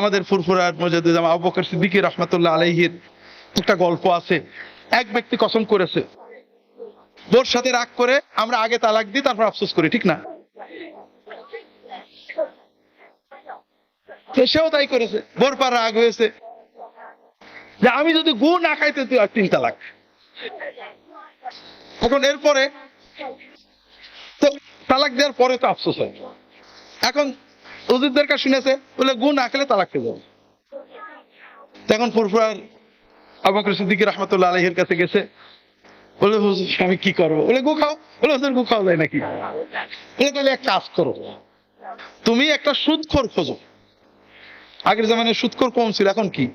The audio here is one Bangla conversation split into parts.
আমাদের ফুরফুরার মজাদুল আবু বকর সিদ্দিকী রহমতুল্লাহ আলাইহির একটা গল্প আছে। এক ব্যক্তি কসম করেছে বোর সাথে রাগ করে আমরা আগে তালাক দিই, তারপর আফসোস করি, ঠিক না? সেও তাই করেছে, বোর পার রাগ হয়েছে। যে আমি যদি গু না খাইতে তুই আর তিন তালাক। এখন এরপরে তো তালাক দেওয়ার পরে তো আফসোস হয়। এখন উজিরদের কাছে শুনেছে, বলে গু না খেলে তালাক খেয়ে যাবে তখন ফুরফুরার আবু বকর সিদ্দিকী রহমতুল্লাহ আলহের কাছে গেছে, বলে, হুজুর, আমি কি করব? বলে, গু খাও। বলে, হুজুর, গু খাওয়া যায় নাকি? বলে, তাহলে এক কাজ করো, তুমি একটা সুদখোর খোঁজো। আগের জামানে সুদখোর কম ছিল, এখন কি?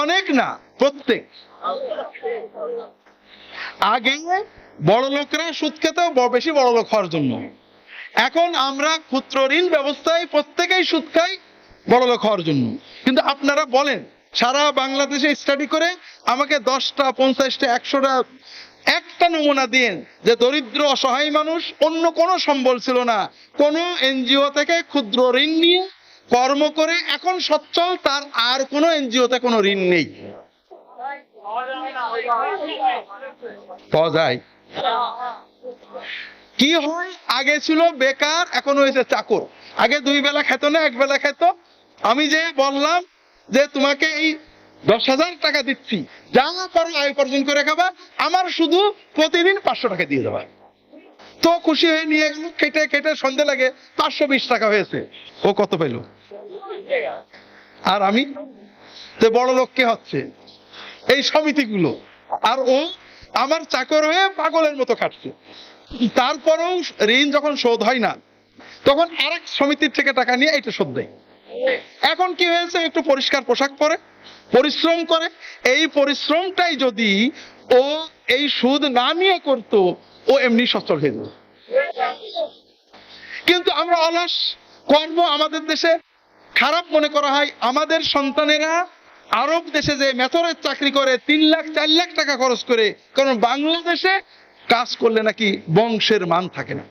অনেক না, প্রত্যেক। আগে বড় লোকরা সুদ খেতে বেশি বড় লোক হওয়ার জন্য। এখন আমরা ক্ষুদ্র ঋণ ব্যবস্থায় প্রত্যেকেই সুদ খাই বড় লোক হওয়ার জন্য। কিন্তু আপনারা বলেন সারা বাংলাদেশে স্টাডি করে আমাকে দশটা পঞ্চাশটা একশোটা একটা নমুনা দিন যে দরিদ্র অসহায় মানুষ অন্য কোনো সম্বল ছিল না। কোনো এনজিও থেকে ক্ষুদ্র ঋণ নিয়ে কর্ম করে এখন সচ্ছল তার আর কোনো এনজিওতে কোনো ঋণ নেই। পাওয়া যায়। কি হয়? আগে ছিল বেকার, এখন হয়েছে চাকর। আগে দুই বেলা খেত না, এক বেলা খেত। আমি যে বললাম যে তোমাকে এই দশ হাজার টাকা দিচ্ছি, যা পারো আয় উপার্জন করে খাবা। আমার শুধু প্রতিদিন পাঁচশো টাকা দিয়ে দেবা তো খুশি হয়ে নিয়ে গেল, কেটে কেটে সন্ধে লাগে, পাঁচশো বিশ টাকা হয়েছে। ও কত পেল? আর আমি তো বড় লোক হচ্ছে? এই সমিতিগুলো। আর ও আমার চাকর হয়ে পাগলের মতো খাটছে। তারপরেও ঋণ যখন শোধ হয় না, তখন আরেক সমিতির থেকে টাকা নিয়ে এটা শোধ দেয়। এখন কি হয়েছে? একটু পরিষ্কার পোশাক পরে, পরিশ্রম করে। এই পরিশ্রমটাই যদি ও এই সুদ না নিয়ে করতো, ও এমনি সচ্ছল হয়ে যেত। কিন্তু আমরা অলস, কর্ম আমাদের দেশে খারাপ মনে করা হয়। আমাদের সন্তানেরা আরব দেশে যে মেথরের চাকরি করে, তিন লাখ, চার লাখ টাকা খরচ করে, কারণ বাংলাদেশে কাজ করলে নাকি বংশের মান থাকে না।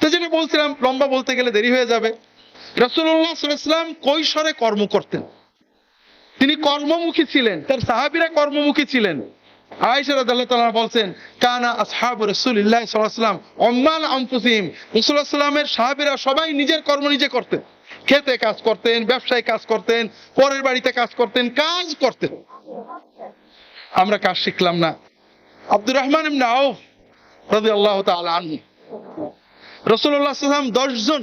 তো যেটা বলছিলাম, লম্বা বলতে গেলে দেরি হয়ে যাবে। রসুল্লাহ সাল্লাম কৈশোরে কর্ম করতেন। তিনি কর্মমুখী ছিলেন, তার সাহাবিরা কর্মমুখী ছিলেন। বলছেন, কানা আসহাবু সবাই নিজের কর্ম নিজে করতেন। খেতে কাজ করতেন, ব্যবসায় কাজ করতেন, পরের বাড়িতে কাজ করতেন কাজ করতেন। আমরা কাজ শিখলাম না। আব্দুর রহমান ইবনে আউফ রাদিয়াল্লাহু তাআলা আনহু। রাসূলুল্লাহ সাল্লাম 10 জন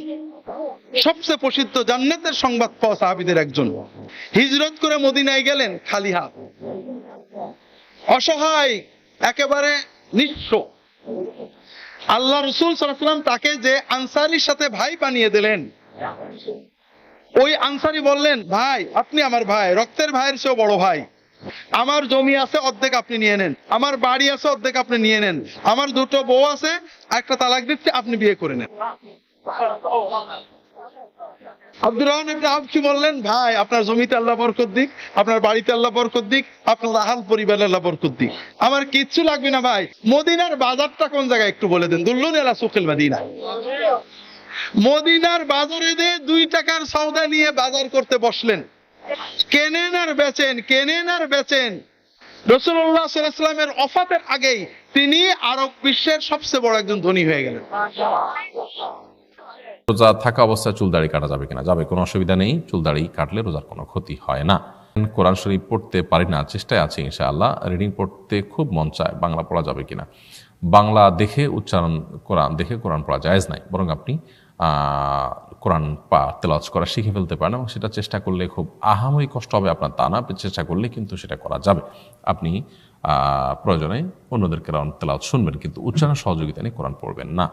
সবচেয়ে প্রসিদ্ধ জান্নাতের সংবাদ পাওয়া সাহাবীদের একজন। হিজরত করে মদিনায় গেলেন খালি হাত অসহায়, একেবারে নিঃস্ব। আল্লাহ রসুল সাল্লাম তাকে যে আনসারির সাথে ভাই বানিয়ে দিলেন, ওই আনসারি বললেন, ভাই, আপনি আমার ভাই, রক্তের ভাইয়ের চেয়েও বড় ভাই। আমার জমি আছে, অর্ধেক আপনি নিয়ে নেন। আমার বাড়ি আছে, অর্ধেক আপনি নিয়ে নেন। আমার দুটো বউ আছে, একটা তালাক দিচ্ছে, আপনি বিয়ে করে নেন। আব্দুর রহমান কি বললেন? ভাই, আপনার জমিতে আল্লাহ বরকত দিক, আপনার বাড়িতে আল্লাহ বরকত দিক, আপনার আহাল পরিবারে আল্লাহ বরকত দিক। আমার কিচ্ছু লাগবে না, ভাই। মদিনার বাজারটা কোন জায়গায় একটু বলে দেন? দুল্লুন এলা সুকেল মদিনা। মদিনার বাজারে দিয়ে দুই টাকার সওদা নিয়ে বাজার করতে বসলেন কেনেন আর বেচেন, কেনেন আর বেচেন। রসুল্লাহ সাল্লামের অফাতের আগেই তিনি আরব বিশ্বের সবচেয়ে বড় একজন ধনী হয়ে গেলেন। রোজা থাকা অবস্থায় চুল দাড়ি কাটা যাবে কিনা? যাবে, কোনো অসুবিধা নেই। চুল দাড়ি কাটলে রোজার কোনো ক্ষতি হয় না। কোরআন শরীফ পড়তে পারি না, চেষ্টায় আছে ইনশাআল্লাহ। রিডিং পড়তে খুব মন চায়, বাংলা পড়া যাবে কিনা? বাংলা দেখে উচ্চারণ কোরআন, দেখে কোরআন পড়া জায়েজ নাই। বরং আপনি কোরআন পা তেলাজ করা শিখে ফেলতে পারেন এবং সেটা চেষ্টা করলে খুব আহামই কষ্ট হবে আপনার তা না, চেষ্টা করলে কিন্তু সেটা করা যাবে। আপনি প্রয়োজনে অন্যদের কোরআন তেলাওয়াত শুনবেন, কিন্তু উচ্চারণ সহযোগিতা নিয়ে কোরআন পড়বেন না।